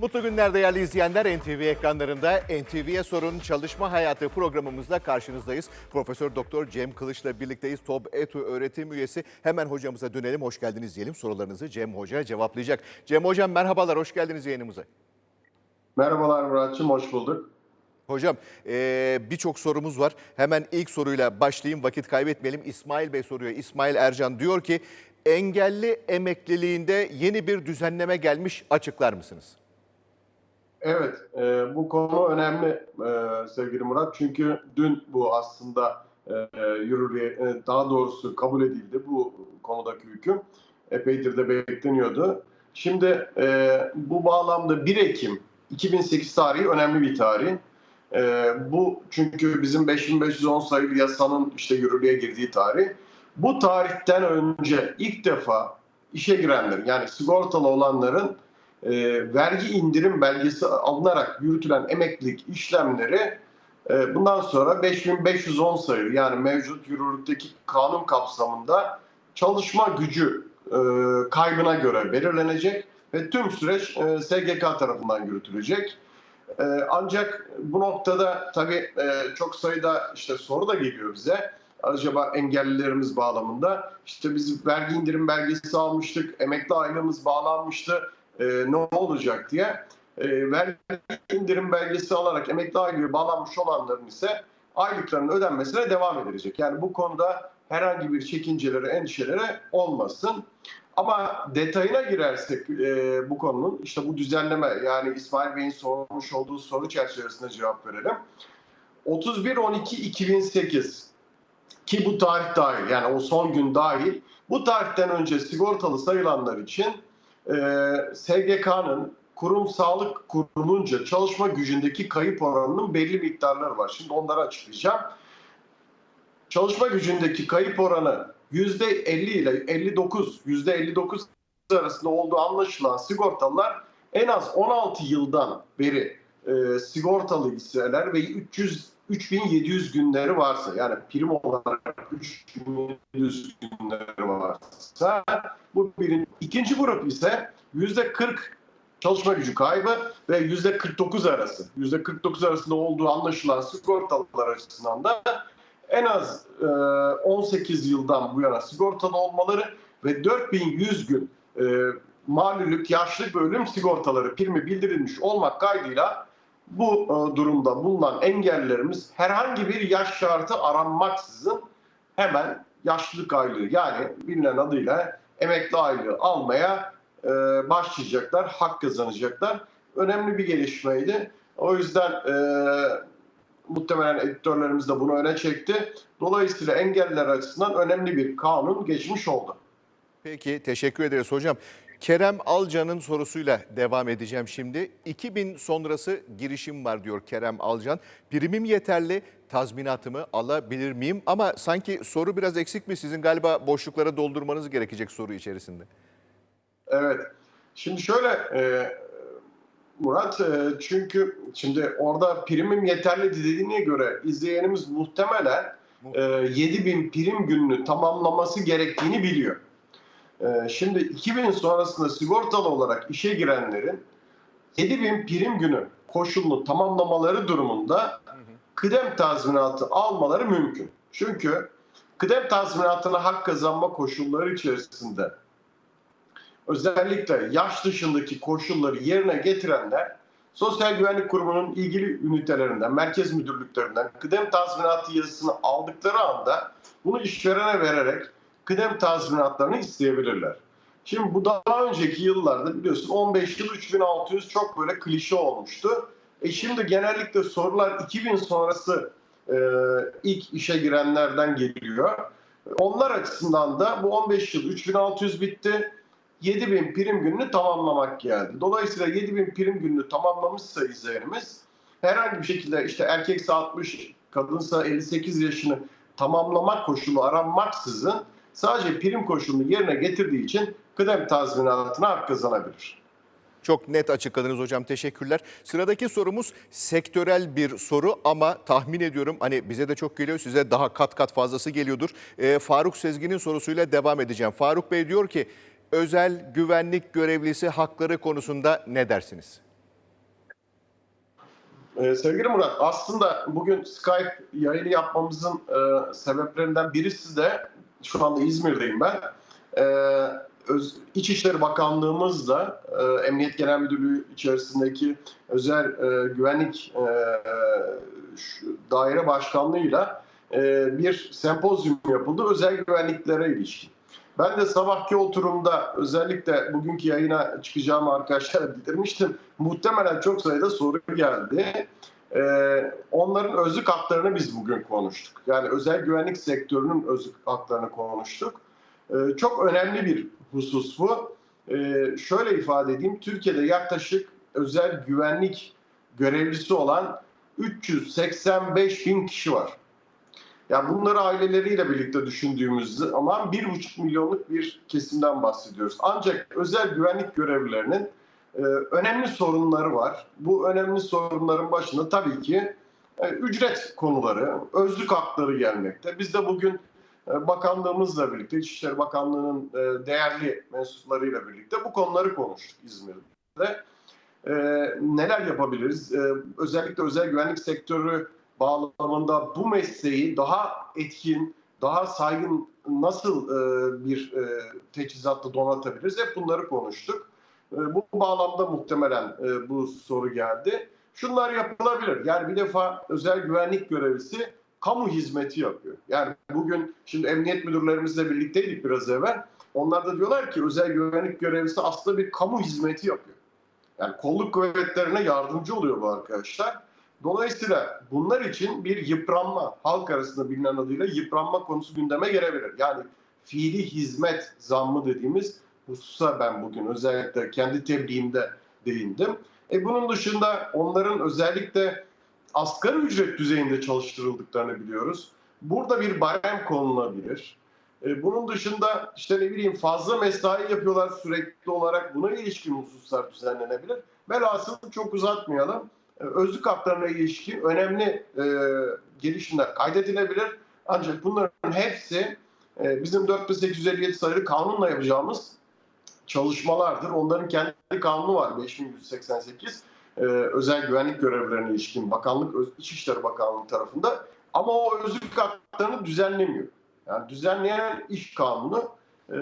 Mutlu günler değerli izleyenler. NTV ekranlarında NTV'ye sorun çalışma hayatı programımızda karşınızdayız. Profesör Doktor Cem Kılıç'la birlikteyiz. TOB ETU öğretim üyesi. Hemen hocamıza dönelim. Hoş geldiniz diyelim. Sorularınızı Cem Hoca cevaplayacak. Cem Hocam merhabalar. Hoş geldiniz yayınımıza. Merhabalar Muratçım, hoş bulduk. Hocam birçok sorumuz var. Hemen ilk soruyla başlayayım. Vakit kaybetmeyelim. İsmail Bey soruyor. İsmail Ercan diyor ki engelli emekliliğinde yeni bir düzenleme gelmiş. Açıklar mısınız? Evet, e, bu konu önemli e, sevgili Murat. Çünkü dün bu aslında e, yürürlüğe, e, daha doğrusu kabul edildi bu konudaki hüküm. Epeydir de bekleniyordu. Şimdi e, bu bağlamda 1 Ekim 2008 tarihi önemli bir tarih. E, bu çünkü bizim 5510 sayılı yasanın işte yürürlüğe girdiği tarih. Bu tarihten önce ilk defa işe girenlerin yani sigortalı olanların e, vergi indirim belgesi alınarak yürütülen emeklilik işlemleri e, bundan sonra 5510 sayılı yani mevcut yürürlükteki kanun kapsamında çalışma gücü e, kaybına göre belirlenecek ve tüm süreç e, SGK tarafından yürütülecek. E, ancak bu noktada tabii e, çok sayıda işte soru da geliyor bize. Acaba engellilerimiz bağlamında işte biz vergi indirim belgesi almıştık, emekli aylığımız bağlanmıştı e, ne olacak diye e, vergi indirim belgesi alarak emekli aylığı bağlanmış olanların ise aylıklarının ödenmesine devam edilecek. Yani bu konuda herhangi bir çekinceleri, endişeleri olmasın. Ama detayına girersek e, bu konunun işte bu düzenleme yani İsmail Bey'in sormuş olduğu soru çerçevesinde cevap verelim. 31-12-2008 ki bu tarih dahil yani o son gün dahil bu tarihten önce sigortalı sayılanlar için e, SGK'nın kurum sağlık kurulunca çalışma gücündeki kayıp oranının belli miktarları var. Şimdi onları açıklayacağım. Çalışma gücündeki kayıp oranı %50 ile 59, %59 arasında olduğu anlaşılan sigortalılar en az 16 yıldan beri e, sigortalı hisseler ve 300 3700 günleri varsa yani prim olarak 3700 günleri varsa birin ikinci grup ise yüzde 40 çalışma gücü kaybı ve yüzde 49 arası. Yüzde 49 arasında olduğu anlaşılan sigortalılar açısından da en az e, 18 yıldan bu yana sigortalı olmaları ve 4100 gün e, malulük, yaşlılık ve ölüm sigortaları primi bildirilmiş olmak kaydıyla bu e, durumda bulunan engellilerimiz herhangi bir yaş şartı aranmaksızın hemen yaşlılık aylığı yani bilinen adıyla emekli aylığı almaya e, başlayacaklar, hak kazanacaklar. Önemli bir gelişmeydi. O yüzden e, muhtemelen editörlerimiz de bunu öne çekti. Dolayısıyla engelliler açısından önemli bir kanun geçmiş oldu. Peki teşekkür ederiz hocam. Kerem Alcan'ın sorusuyla devam edeceğim şimdi. 2000 sonrası girişim var diyor Kerem Alcan. Primim yeterli, tazminatımı alabilir miyim? Ama sanki soru biraz eksik mi? Sizin galiba boşluklara doldurmanız gerekecek soru içerisinde. Evet. Şimdi şöyle e, Murat e, çünkü şimdi orada primim yeterli dediğine göre izleyenimiz muhtemelen e, 7000 prim gününü tamamlaması gerektiğini biliyor. E, şimdi 2000 sonrasında sigortalı olarak işe girenlerin 7000 prim günü koşulunu tamamlamaları durumunda kıdem tazminatı almaları mümkün. Çünkü kıdem tazminatına hak kazanma koşulları içerisinde özellikle yaş dışındaki koşulları yerine getirenler Sosyal Güvenlik Kurumu'nun ilgili ünitelerinden, merkez müdürlüklerinden kıdem tazminatı yazısını aldıkları anda bunu işverene vererek kıdem tazminatlarını isteyebilirler. Şimdi bu daha önceki yıllarda biliyorsun 15 yıl 3600 çok böyle klişe olmuştu. E şimdi genellikle sorular 2000 sonrası e, ilk işe girenlerden geliyor. Onlar açısından da bu 15 yıl 3600 bitti. 7000 prim gününü tamamlamak geldi. Dolayısıyla 7000 prim gününü tamamlamışsa izleyenimiz herhangi bir şekilde işte erkekse 60, kadınsa 58 yaşını tamamlamak koşulu aranmaksızın sadece prim koşulunu yerine getirdiği için kıdem tazminatına hak kazanabilir. Çok net açıkladınız hocam teşekkürler. Sıradaki sorumuz sektörel bir soru ama tahmin ediyorum hani bize de çok geliyor size daha kat kat fazlası geliyordur. Ee, Faruk Sezgin'in sorusuyla devam edeceğim. Faruk Bey diyor ki özel güvenlik görevlisi hakları konusunda ne dersiniz? Ee, sevgili Murat, aslında bugün Skype yayını yapmamızın e, sebeplerinden birisi de şu anda İzmir'deyim ben. Ee, Öz, İçişleri Bakanlığımızla e, Emniyet Genel Müdürlüğü içerisindeki özel e, güvenlik e, şu, daire başkanlığıyla e, bir sempozyum yapıldı özel güvenliklere ilişkin. Ben de sabahki oturumda özellikle bugünkü yayına çıkacağımı arkadaşlara bildirmiştim. Muhtemelen çok sayıda soru geldi. Ee, onların özlük haklarını biz bugün konuştuk. Yani özel güvenlik sektörünün özlük haklarını konuştuk. Ee, çok önemli bir husus bu. Ee, şöyle ifade edeyim. Türkiye'de yaklaşık özel güvenlik görevlisi olan 385 bin kişi var. Yani bunları aileleriyle birlikte düşündüğümüz zaman 1,5 milyonluk bir kesimden bahsediyoruz. Ancak özel güvenlik görevlilerinin e, önemli sorunları var. Bu önemli sorunların başında tabii ki e, ücret konuları, özlük hakları gelmekte. Biz de bugün e, bakanlığımızla birlikte, İçişleri Bakanlığı'nın e, değerli mensuplarıyla birlikte bu konuları konuştuk İzmir'de. E, neler yapabiliriz? E, özellikle özel güvenlik sektörü bağlamında bu mesleği daha etkin, daha saygın nasıl e, bir e, teçhizatla donatabiliriz? Hep bunları konuştuk. E, bu bağlamda muhtemelen e, bu soru geldi. Şunlar yapılabilir. Yani bir defa özel güvenlik görevlisi kamu hizmeti yapıyor. Yani bugün şimdi emniyet müdürlerimizle birlikteydik biraz evvel. Onlar da diyorlar ki özel güvenlik görevlisi aslında bir kamu hizmeti yapıyor. Yani kolluk kuvvetlerine yardımcı oluyor bu arkadaşlar. Dolayısıyla bunlar için bir yıpranma, halk arasında bilinen adıyla yıpranma konusu gündeme gelebilir. Yani fiili hizmet zammı dediğimiz hususa ben bugün özellikle kendi tebliğimde değindim. E bunun dışında onların özellikle asgari ücret düzeyinde çalıştırıldıklarını biliyoruz. Burada bir barem konulabilir. E bunun dışında işte ne bileyim fazla mesai yapıyorlar sürekli olarak buna ilişkin hususlar düzenlenebilir. Velhasıl çok uzatmayalım. E, özlük haklarına ilişkin önemli e, gelişimler kaydedilebilir. Ancak bunların hepsi e, bizim 4857 sayılı kanunla yapacağımız çalışmalardır. Onların kendi kanunu var 5188. E, özel güvenlik görevlerine ilişkin Bakanlık İçişleri Bakanlığı tarafında. Ama o özlük haklarını düzenlemiyor. Yani düzenleyen iş kanunu e,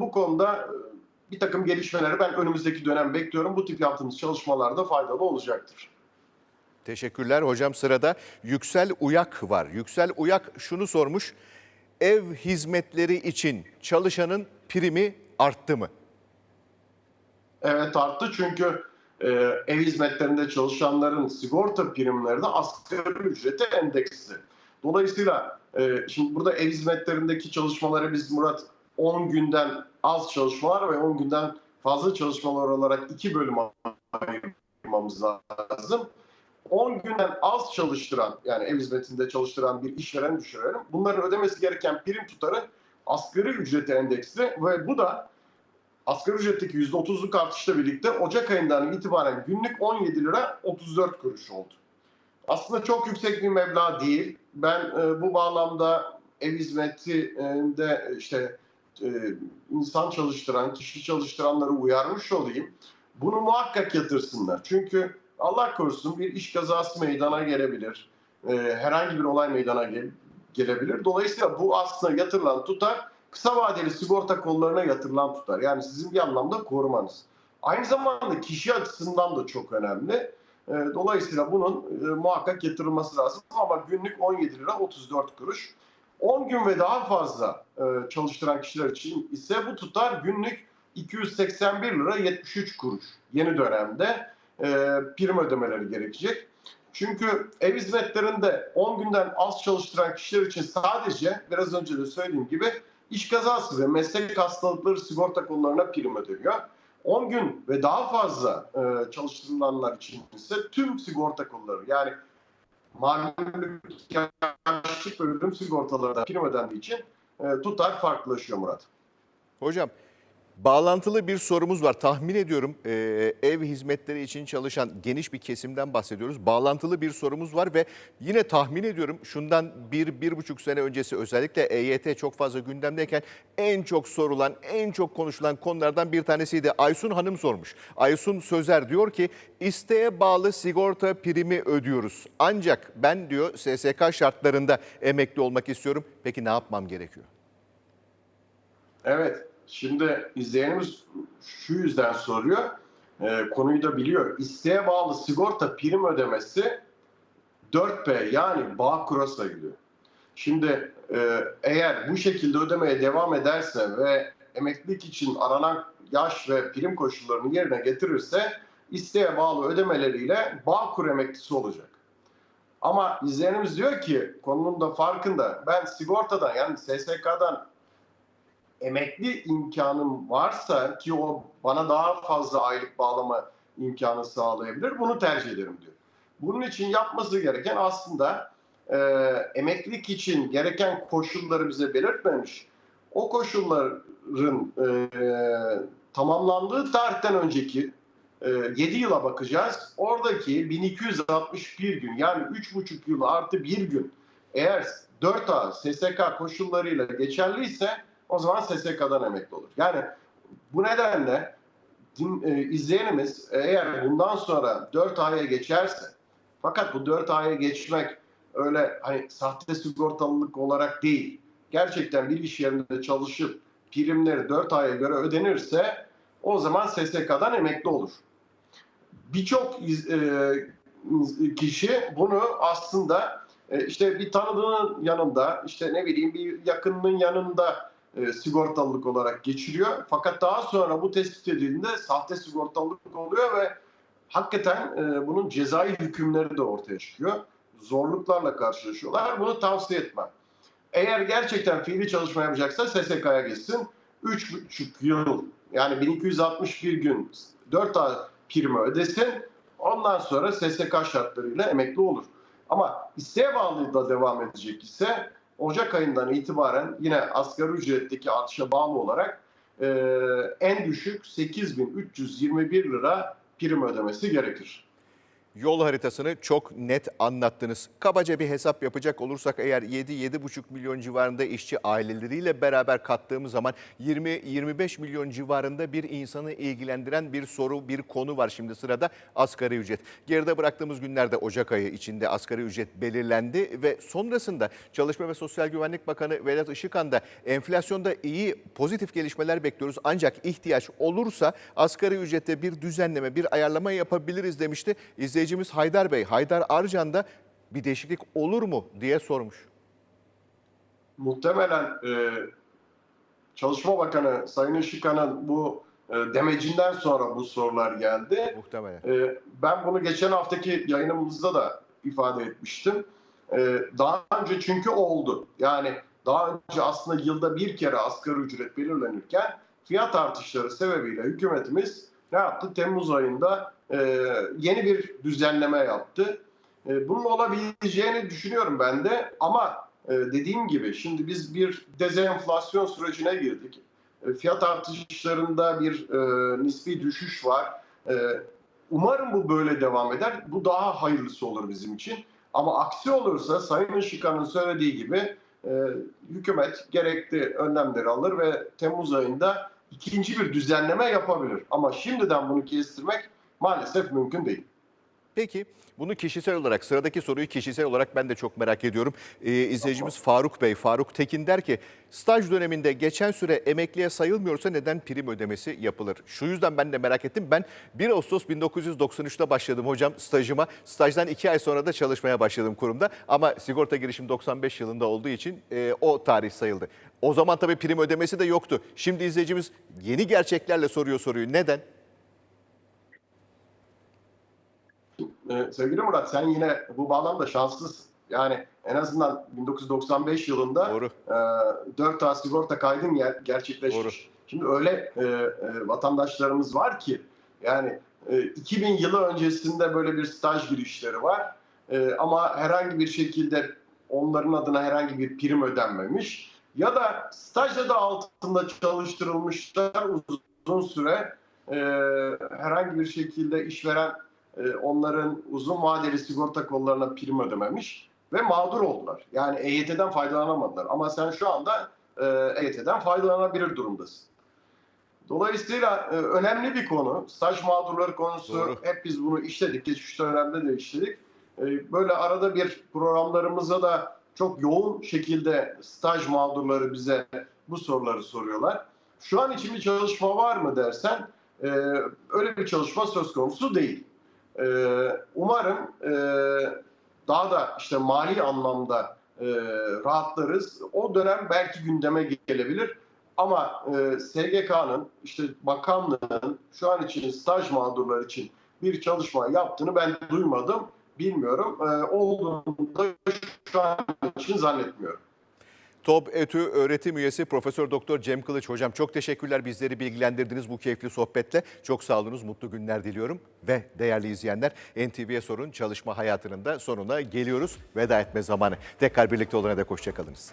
bu konuda e, bir takım gelişmeleri ben önümüzdeki dönem bekliyorum. Bu tip yaptığımız çalışmalarda faydalı olacaktır. Teşekkürler hocam. Sırada Yüksel Uyak var. Yüksel Uyak şunu sormuş. Ev hizmetleri için çalışanın primi arttı mı? Evet arttı çünkü e, ev hizmetlerinde çalışanların sigorta primleri de asgari ücrete endeksli. Dolayısıyla e, şimdi burada ev hizmetlerindeki çalışmaları biz Murat 10 günden az çalışmalar ve 10 günden fazla çalışmalar olarak iki bölüm ayırmamız lazım. 10 günden az çalıştıran yani ev hizmetinde çalıştıran bir işveren düşünelim. Bunların ödemesi gereken prim tutarı asgari ücrete endeksli ve bu da asgari ücretteki %30'luk artışla birlikte Ocak ayından itibaren günlük 17 lira 34 kuruş oldu. Aslında çok yüksek bir meblağ değil. Ben e, bu bağlamda ev hizmetinde işte e, insan çalıştıran, kişi çalıştıranları uyarmış olayım. Bunu muhakkak yatırsınlar. Çünkü Allah korusun bir iş kazası meydana gelebilir. E, herhangi bir olay meydana gel- gelebilir. Dolayısıyla bu aslında yatırılan tutar kısa vadeli sigorta kollarına yatırılan tutar. Yani sizin bir anlamda korumanız. Aynı zamanda kişi açısından da çok önemli. E, Dolayısıyla bunun e, muhakkak yatırılması lazım. Ama günlük 17 lira 34 kuruş. 10 gün ve daha fazla e, çalıştıran kişiler için ise bu tutar günlük 281 lira 73 kuruş. Yeni dönemde e, prim ödemeleri gerekecek. Çünkü ev hizmetlerinde 10 günden az çalıştıran kişiler için sadece biraz önce de söylediğim gibi iş kazası ve meslek hastalıkları sigorta konularına prim ödeniyor. 10 gün ve daha fazla e, çalıştırılanlar için ise tüm sigorta konuları yani malumluk, yaşlık ve ölüm sigortaları da prim ödendiği için e, tutar farklılaşıyor Murat. Hocam Bağlantılı bir sorumuz var. Tahmin ediyorum e, ev hizmetleri için çalışan geniş bir kesimden bahsediyoruz. Bağlantılı bir sorumuz var ve yine tahmin ediyorum şundan bir, bir buçuk sene öncesi özellikle EYT çok fazla gündemdeyken en çok sorulan, en çok konuşulan konulardan bir tanesiydi. Aysun Hanım sormuş. Aysun Sözer diyor ki isteğe bağlı sigorta primi ödüyoruz. Ancak ben diyor SSK şartlarında emekli olmak istiyorum. Peki ne yapmam gerekiyor? Evet, şimdi izleyenimiz şu yüzden soruyor. Ee, konuyu da biliyor. İsteğe bağlı sigorta prim ödemesi 4P yani Bağkur'a sayılıyor. Şimdi e, eğer bu şekilde ödemeye devam ederse ve emeklilik için aranan yaş ve prim koşullarını yerine getirirse isteğe bağlı ödemeleriyle Bağkur emeklisi olacak. Ama izleyenimiz diyor ki konunun da farkında ben sigortadan yani SSK'dan emekli imkanım varsa ki o bana daha fazla aylık bağlama imkanı sağlayabilir bunu tercih ederim diyor. Bunun için yapması gereken aslında e, emeklilik için gereken koşulları bize belirtmemiş. O koşulların e, tamamlandığı tarihten önceki e, 7 yıla bakacağız. Oradaki 1261 gün yani 3,5 yıl artı 1 gün eğer 4A SSK koşullarıyla geçerliyse o zaman SSK'dan emekli olur. Yani bu nedenle din, e, izleyenimiz eğer bundan sonra 4 aya geçerse fakat bu 4 aya geçmek öyle hani sahte sigortalılık olarak değil. Gerçekten bir iş yerinde çalışıp primleri 4 aya göre ödenirse o zaman SSK'dan emekli olur. Birçok e, kişi bunu aslında e, işte bir tanıdığının yanında, işte ne bileyim bir yakınının yanında e, sigortalılık olarak geçiriyor. Fakat daha sonra bu tespit edildiğinde sahte sigortalılık oluyor ve hakikaten e, bunun cezai hükümleri de ortaya çıkıyor. Zorluklarla karşılaşıyorlar. Bunu tavsiye etmem. Eğer gerçekten fiili çalışma yapacaksa SSK'ya gitsin. 3,5 yıl yani 1261 gün 4 ay primi ödesin. Ondan sonra SSK şartlarıyla emekli olur. Ama isteğe bağlı da devam edecek ise Ocak ayından itibaren yine asgari ücretteki artışa bağlı olarak e, en düşük 8321 lira prim ödemesi gerekir. Yol haritasını çok net anlattınız. Kabaca bir hesap yapacak olursak eğer 7-7,5 milyon civarında işçi aileleriyle beraber kattığımız zaman 20-25 milyon civarında bir insanı ilgilendiren bir soru, bir konu var şimdi sırada asgari ücret. Geride bıraktığımız günlerde Ocak ayı içinde asgari ücret belirlendi ve sonrasında Çalışma ve Sosyal Güvenlik Bakanı Vedat Işıkhan da enflasyonda iyi pozitif gelişmeler bekliyoruz ancak ihtiyaç olursa asgari ücrette bir düzenleme, bir ayarlama yapabiliriz demişti. İzleyicimiz Haydar Bey, Haydar Arcan da bir değişiklik olur mu diye sormuş. Muhtemelen e, Çalışma Bakanı Sayın Işıkhan'ın bu e, demecinden sonra bu sorular geldi. Muhtemelen. E, ben bunu geçen haftaki yayınımızda da ifade etmiştim. E, daha önce çünkü oldu. Yani daha önce aslında yılda bir kere asgari ücret belirlenirken fiyat artışları sebebiyle hükümetimiz ne yaptı? Temmuz ayında yeni bir düzenleme yaptı. E, bunun olabileceğini düşünüyorum ben de ama e, dediğim gibi şimdi biz bir dezenflasyon sürecine girdik. E, fiyat artışlarında bir e, nispi düşüş var. E, umarım bu böyle devam eder. Bu daha hayırlısı olur bizim için. Ama aksi olursa Sayın Işıkhan'ın söylediği gibi e, hükümet gerekli önlemleri alır ve Temmuz ayında ikinci bir düzenleme yapabilir. Ama şimdiden bunu kestirmek maalesef mümkün değil. Peki bunu kişisel olarak sıradaki soruyu kişisel olarak ben de çok merak ediyorum. Ee, izleyicimiz Faruk Bey, Faruk Tekin der ki staj döneminde geçen süre emekliye sayılmıyorsa neden prim ödemesi yapılır? Şu yüzden ben de merak ettim. Ben 1 Ağustos 1993'te başladım hocam stajıma. Stajdan 2 ay sonra da çalışmaya başladım kurumda. Ama sigorta girişim 95 yılında olduğu için e, o tarih sayıldı. O zaman tabii prim ödemesi de yoktu. Şimdi izleyicimiz yeni gerçeklerle soruyor soruyu. Neden? Ee, sevgili Murat sen yine bu bağlamda şanslısın. Yani en azından 1995 yılında Doğru. e, 4A sigorta kaydın ger- gerçekleşmiş. Doğru. Şimdi öyle e, e, vatandaşlarımız var ki yani e, 2000 yılı öncesinde böyle bir staj girişleri var. E, ama herhangi bir şekilde onların adına herhangi bir prim ödenmemiş. ya da staj adı altında çalıştırılmışlar uzun süre e, herhangi bir şekilde işveren e, onların uzun vadeli sigorta kollarına prim ödememiş ve mağdur oldular. Yani EYT'den faydalanamadılar. Ama sen şu anda e, EYT'den faydalanabilir durumdasın. Dolayısıyla e, önemli bir konu. Staj mağdurları konusu Doğru. hep biz bunu işledik. Geçmiş dönemde de işledik. E, böyle arada bir programlarımıza da çok yoğun şekilde staj mağdurları bize bu soruları soruyorlar. Şu an için bir çalışma var mı dersen e, öyle bir çalışma söz konusu değil. E, umarım e, daha da işte mali anlamda e, rahatlarız. O dönem belki gündeme gelebilir. Ama e, SGK'nın işte bakanlığın şu an için staj mağdurlar için bir çalışma yaptığını ben duymadım. Bilmiyorum. E, olduğunu da şu an için zannetmiyorum. TOB ETÜ öğretim üyesi Profesör Doktor Cem Kılıç hocam çok teşekkürler bizleri bilgilendirdiniz bu keyifli sohbetle. Çok sağ olunuz, mutlu günler diliyorum ve değerli izleyenler NTV'ye sorun çalışma hayatının da sonuna geliyoruz. Veda etme zamanı. Tekrar birlikte olana dek hoşçakalınız.